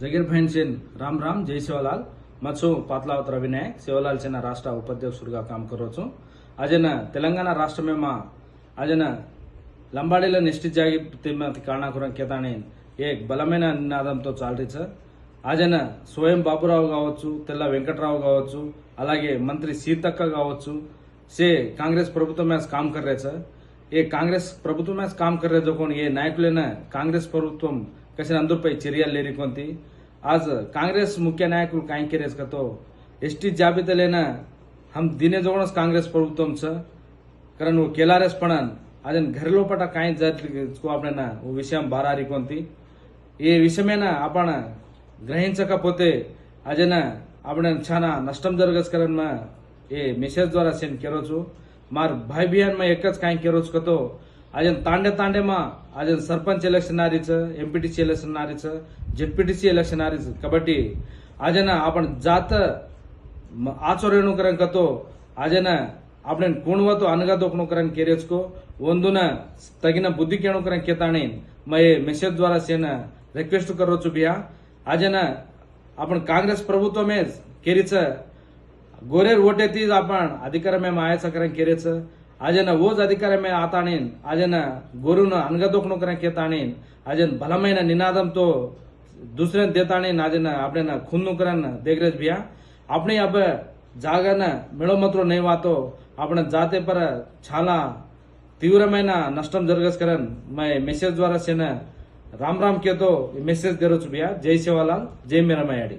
జగీర్ భైన్ సేన్ రామ్ రామ్ జై శివలాల్. మత్సు పాత్లావతర వినాయక్ శివలాల్ చిన్న రాష్ట్ర ఉపాధ్యక్షుడిగా కామకరవచ్చు అజన తెలంగాణ రాష్ట్రమేమా? అజన లంబాడీలో నిష్టి జాగి తిమ్మతి కారణాకురం కేతాని ఏ బలమైన నినాదంతో చాలరించారు అజన స్వయం బాబురావు కావచ్చు తెల్ల వెంకటరావు కావచ్చు అలాగే మంత్రి సీతక్క కావచ్చు. సే కాంగ్రెస్ ప్రభుత్వం మ్యాస్ కామ్ కర్రే సార్. ఏ కాంగ్రెస్ ప్రభుత్వం మ్యాస్ కామ్ కర్రే జోకొని ఏ నాయకులైన కాంగ్రెస్ ప్రభుత్వం कसे नंदूर पै चिरियल लेरी कोणती? आज काँग्रेस मुख्य नायक काय केले का तो एस टी जाबीतले ना हम दिने जवळच काँग्रेस प्रभुत्व आमचं कारण व केलारेस पण आजन घरलो पटा काय जात को आपण ना व विषय बारारी कोणती? हे विषय मे ना आपण ग्रहिंच का पोते. आज ना आपण छाना नष्टम जरगस करण मग हे मेसेजद्वारा सेंड केलोच मार भाई भाईबियन मग एकच काय केलोच का तो अजून तांडे तांडे मा अजून सरपंच इलेक्शन आरीच एमपीटीसी इलेक्शन आरीच जेपीटीसी इलेक्शन आरीच कबड्डी अजन आपण जात आचोर नोकऱ्या करतो अजन आपण कोण वतो अनगा दोख नोकऱ्या केरेच को वंदुन तगिन बुद्धी केण करण केता मे मेसेज द्वारा सेन रिक्वेस्ट करो चु बिया अजन आपण काँग्रेस प्रभुत्व मेज केरीच. गोरेर वोटेतीज आपण अधिकार मे मायाचा करण केरेच. ఆయన ఓజ్ అధికారమే ఆతానేన్ ఆయన గొర్రెను అనగదొక్కనొక్కనకి తానేన్ ఆయన బలమైన నినాదంతో दुसऱ्यानं देताने आजन आपल्याला खून नोकऱ्यांना देखरेख भिया આપણે આપ જાગાના મેળોમત્રો નહીં વાતો આપણે જાતે પર છાલા તીવ્રమైన నష్టం జరగస్కరన్ మై మెసేజ్ ద్వారా సేన రామ్ రామ్ కేతో మెసేజ్ తెరవచ్చు బియా జై శివాలాల్ జై మీరమయాడి